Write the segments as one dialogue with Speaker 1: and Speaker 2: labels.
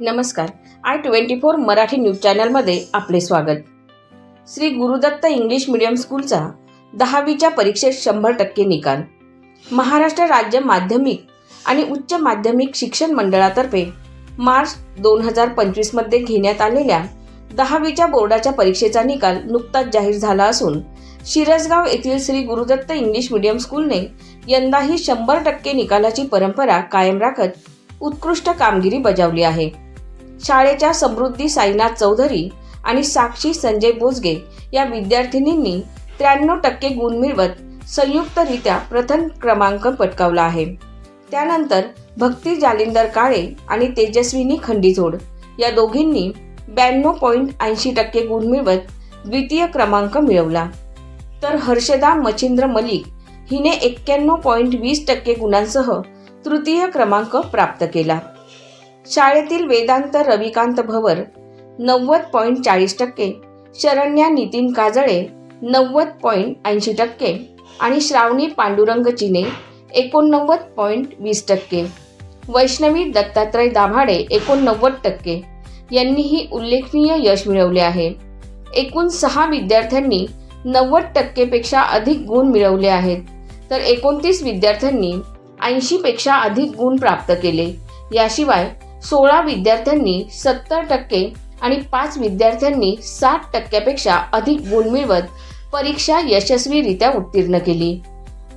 Speaker 1: नमस्कार. I twenty four Marathi news चॅनलमध्ये आपले स्वागत. श्री गुरुदत्त इंग्लिश मीडियम स्कूलचा दहावीच्या परीक्षेत शंभर टक्के निकाल. महाराष्ट्र राज्य माध्यमिक आणि उच्च माध्यमिक शिक्षण मंडळातर्फे मार्च दोन हजार पंचवीसमध्ये घेण्यात आलेल्या दहावीच्या बोर्डाच्या परीक्षेचा निकाल नुकताच जाहीर झाला असून शिरसगाव येथील श्री गुरुदत्त इंग्लिश मीडियम स्कूलने यंदाही शंभर टक्के निकालाची परंपरा कायम राखत उत्कृष्ट कामगिरी बजावली आहे. शाळेच्या समृद्धी साईनाथ चौधरी आणि साक्षी संजय बोजगे या विद्यार्थिनींनी त्र्याण्णव टक्के गुण मिळवत संयुक्तरित्या प्रथम क्रमांक पटकावला आहे. त्यानंतर भक्ती जालिंदर काळे आणि तेजस्विनी खंडीजोड या दोघींनी ब्याण्णव पॉईंट ऐंशी टक्के गुण मिळवत द्वितीय क्रमांक मिळवला. तर हर्षदा मच्छिंद्र मलिक हिने एक्क्याण्णव पॉईंट वीस टक्के गुणांसह तृतीय क्रमांक प्राप्त केला. शाळेतील वेदांत रविकांत भवर नव्वद पॉईंट चाळीस टक्के शरण्या नितीन काजळे नव्वद पॉईंट ऐंशी टक्के आणि श्रावणी पांडुरंग चिने एकोणनव्वद पॉईंट वीस टक्के. वैष्णवी दत्तात्रय दाभाडे एकोणनव्वद टक्के. यांनीही उल्लेखनीय यश मिळवले आहे. एकूण सहा विद्यार्थ्यांनी नव्वद टक्केपेक्षा अधिक गुण मिळवले आहेत. तर एकोणतीस विद्यार्थ्यांनी ऐंशीपेक्षा अधिक गुण प्राप्त केले. याशिवाय सोळा विद्यार्थ्यांनी सत्तर टक्के आणि पाच विद्यार्थ्यांनी साठ टक्क्यापेक्षा अधिक गुण मिळवत परीक्षा यशस्वीरित्या उत्तीर्ण केली.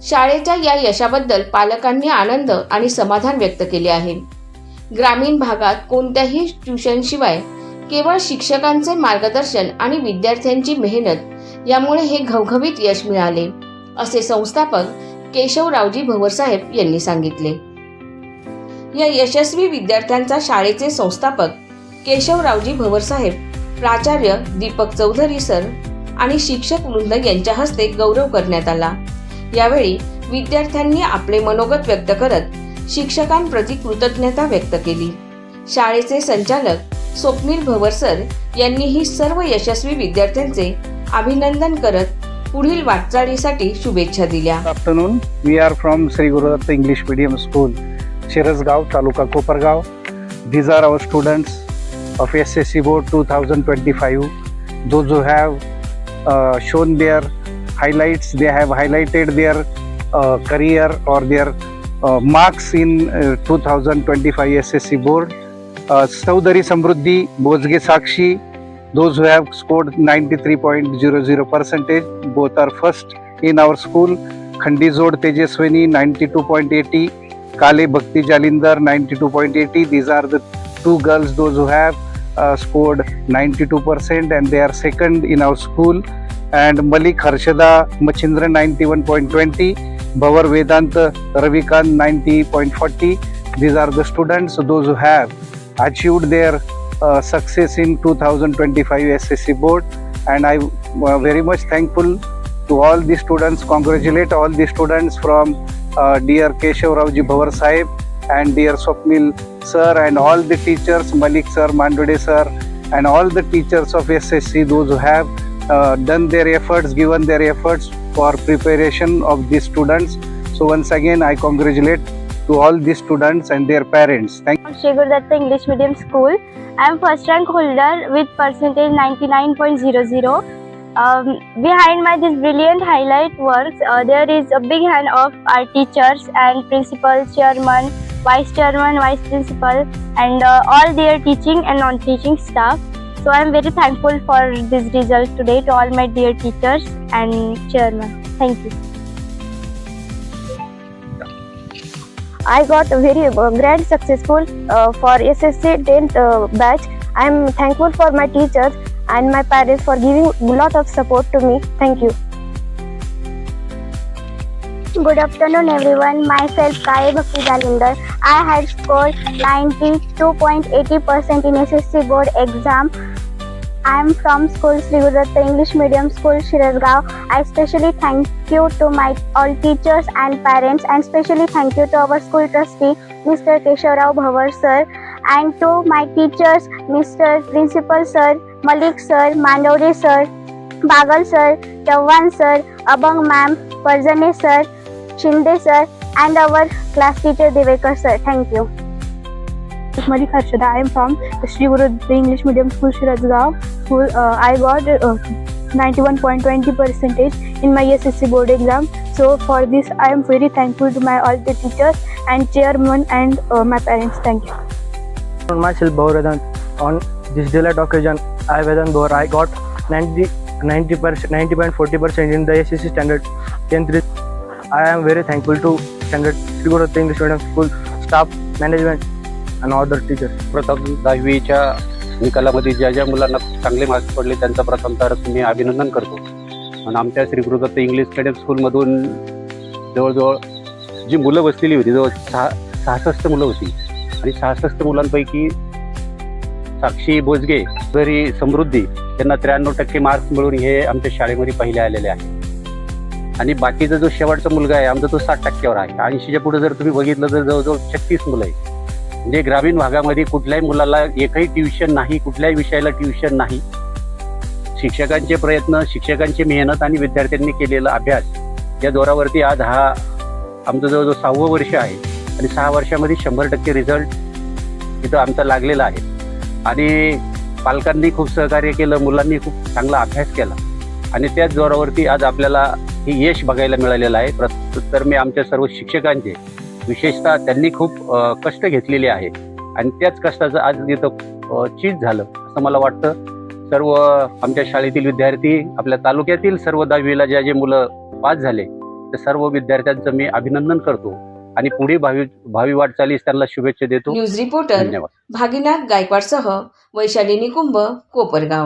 Speaker 1: शाळेच्या या यशाबद्दल पालकांनी आनंद आणि समाधान व्यक्त केले आहे. ग्रामीण भागात कोणत्याही ट्युशनशिवाय केवळ शिक्षकांचे मार्गदर्शन आणि विद्यार्थ्यांची मेहनत यामुळे हे घवघवीत यश मिळाले असे संस्थापक केशवरावजी भवरसाहेब यांनी सांगितले. या यशस्वी विद्यार्थ्यांचा शाळेचे संस्थापक केशवरावजी भवरसाहेब प्राचार्य दीपक चौधरी सर आणि शिक्षक वृंद यांच्या हस्ते गौरव करण्यात आला. यावेळी विद्यार्थ्यांनी आपले मनोगत व्यक्त करत शिक्षकांप्रती कृतज्ञता व्यक्त केली. शाळेचे संचालक स्वप्नील भवर सर यांनीही सर्व यशस्वी विद्यार्थ्यांचे अभिनंदन करत पुढील वाटचालीसाठी शुभेच्छा दिल्या.
Speaker 2: Afternoon we are from Shri Gurudatta English medium school Shirasgaon, Taluka Kopargaon. These are our students of SSC Board 2025. Those who have uh, shown their highlights, they have highlighted their uh, career or their uh, marks in uh, 2025 SSC Board. Uh, Saudari Samruddhi, Bozge Sakshi, those who have scored 93.00 percentage, both are first in our school. Khandizod Tejaswini 92.80, Kale Bhakti Jalindar 92.80. These are the two girls, those who have uh, scored 92% and they are second in our school. And Malik Harshada Machindra 91.20, Bhavar Vedant Ravikant 90.40. These are the students, those who have achieved their uh, success in 2025 SSC board and I uh, very much thankful to all the students congratulate all the students from dear Keshav Ravji Bhavar Sahib and dear Swapnil sir and all the teachers Malik sir Mandode sir and all the teachers of SSC those who have uh, done their efforts given their efforts for preparation of these students so once again I congratulate to all the students and their parents thank you.
Speaker 3: Shri Gurudatta English Medium School. I am first rank holder with percentage 99.00. Um, behind my this brilliant highlight works, uh, there is a big hand of our teachers and principal, chairman, vice chairman, vice principal, and uh, all their teaching and non-teaching staff. So I am very thankful for this result today to all my dear teachers and chairman. Thank you. I got a very uh, grand successful uh, for SSC 10th uh, batch. I am thankful for my teachers and my parents for giving a lot of support to me. Thank you. Good afternoon everyone. Myself Kai Bhakti Jalindar. I had scored 92.80% in SSC board exam. I am from school Sri Gurudatta English Medium School Shirasgaon. I especially thank you to my all teachers and parents and especially thank you to our school trustee Mr. Keshavrao Bhavar sir and to my teachers Mr. Principal sir, Malik sir, Mandore sir, Bagal sir, Chavan sir, Abang ma'am, Farzane sir, Shinde sir and our class teacher Devekar sir. Thank you.
Speaker 4: Malik Harshada. I am from Sri Guru Datta English Medium School, Shirazgaon. School. Uh, I got uh, 91.20 percentage in my SSC board exam. So for this, I am very thankful to my all the teachers and chairman and uh, my parents. Thank you.
Speaker 5: on myself Bhavaradan. On this daylight occasion, I Vedan Bhaur. I got 90 90 percent 90.40 percent in the SSC standard 10th. re- I am very thankful to standard Sri Guru Datta English Medium School staff, management, and other teachers.
Speaker 6: प्रथम दहावीच्या निकालामध्ये ज्या ज्या मुलांना चांगले marks पडले त्यांचं प्रथम तर मी अभिनंदन करतो आणि आमच्या श्री गुरुदत्त इंग्लिश मिडियम स्कूलमधून जवळजवळ जी मुलं बसलेली होती जवळ सहा सहासष्ट मुलं होती आणि सहासष्ट मुलांपैकी साक्षी बोजगे घरी समृद्धी त्यांना त्र्याण्णव टक्के मार्क्स मिळून हे आमच्या शाळेमध्ये पहिले आलेले आहे. आणि बाकीचा जो शेवटचा मुलगा आहे आमचा तो साठ टक्क्यावर आहे. ऐंशीच्या पुढे जर तुम्ही बघितलं तर जवळजवळ छत्तीस मुलं आहे म्हणजे ग्रामीण भागामध्ये कुठल्याही मुलाला एकही ट्युशन नाही कुठल्याही विषयाला ट्युशन नाही. शिक्षकांचे प्रयत्न शिक्षकांची मेहनत आणि विद्यार्थ्यांनी केलेला अभ्यास या जोरावरती आज हा आमचं जवळजवळ सहावं वर्ष आहे. आणि सहा वर्षामध्ये शंभर टक्के रिझल्ट तिथं आमचा लागलेला आहे. आणि पालकांनी खूप सहकार्य केलं मुलांनी खूप चांगला अभ्यास केला. आणि त्याच जोरावरती आज आपल्याला हे यश बघायला मिळालेलं आहे. प्रत्युत्तर मी आमच्या सर्व शिक्षकांचे विशेषतः त्यांनी खूप कष्ट घेतलेले आहे. आणि त्याच कष्टाचं आज इथं चीज झालं असं मला वाटतं. सर्व आमच्या शाळेतील विद्यार्थी आपल्या तालुक्यातील सर्व दहावीला ज्या जे मुलं पास झाले त्या सर्व विद्यार्थ्यांचं मी अभिनंदन करतो. आणि पुढे भावी भावी वाटचालीस त्यांना शुभेच्छा देतो.
Speaker 1: न्यूज रिपोर्टर
Speaker 6: धन्यवाद.
Speaker 1: भागीनाथ गायकवाडसह वैशाली निकुंभ कोपरगाव.